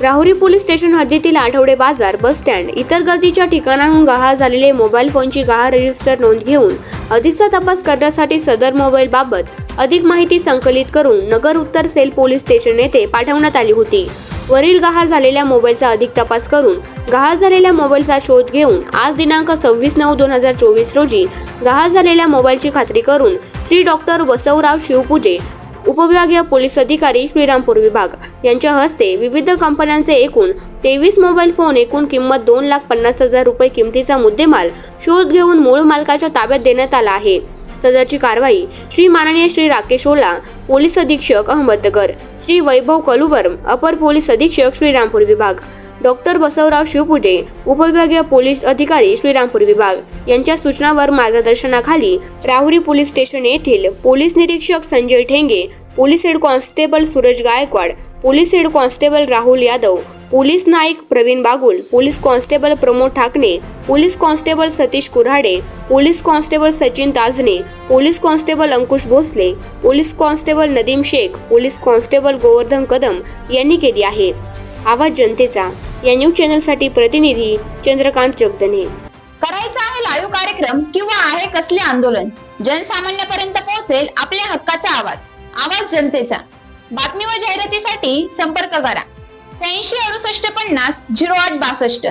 Rahuri police station हद्दीतील आठवडे बाजार बस स्टँड इतर गर्दीच्या ठिकाणाहून गहाळ झालेले मोबाईल फोनची गहाळ रजिस्टर नोंद घेऊन अधिकचा तपास करण्यासाठी सदर मोबाईल बाबत अधिक माहिती संकलित करून नगर उत्तर सेल पोलीस स्टेशन येथे पाठवण्यात आली होती. वरील गहाळ झालेल्या मोबाईलचा अधिक तपास करून गहाळ झालेल्या मोबाईलचा शोध घेऊन आज दिनांक सव्वीस नऊ दोन हजार चोवीस रोजी गहाळ झालेल्या मोबाईलची खात्री करून श्री डॉक्टर बसवराव शिवपूजे उपविभागीय पोलीस अधिकारी श्रीरामपूर विभाग. यांच्या हस्ते विविध कंपन्यांचे एकूण तेवीस मोबाईल फोन एकूण किंमत दोन लाख पन्नास हजार रुपये किमतीचा मुद्देमाल शोध घेऊन मूळ मालकाच्या ताब्यात देण्यात आला आहे. सदरची कारवाई श्री माननीय श्री राकेश ओला पोलीस अधीक्षक अहमदनगर श्री वैभव कलुबर अपर पोलीस अधीक्षक श्रीरामपूर विभाग. डॉक्टर बसवराव शिवपुटे उपविभागीय पोलीस अधिकारी श्रीरामपूर विभाग. यांच्या सूचनावर मार्गदर्शनाखाली राहुरी पोलीस स्टेशन येथील पोलीस निरीक्षक Sanjay Thenge police head constable Suraj Gaikwad police head constable Rahul Yadav police Naik Pravin Bagul police constable Pramod Thakne police constable Satish Kurhade police constable Sachin Tajne police constable Ankush Bhosale police constable Nadeem Shaikh police constable constable Govardhan Kadam यांनी केली आहे. आवाज जनतेचा. या news चॅनलसाठी प्रतिनिधी चंद्रकांत जगदने. करायचा आहे live कार्यक्रम किंवा आहे कसले आंदोलन? जनसामान्यापर्यंत पोहोचेल आपल्या हक्काचा आवाज. आवाज जनतेचा. बातमी व जाहिरातीसाठी संपर्क करा. शहाऐंशी अडुसष्ट पन्नास झिरो आठ बासष्ट.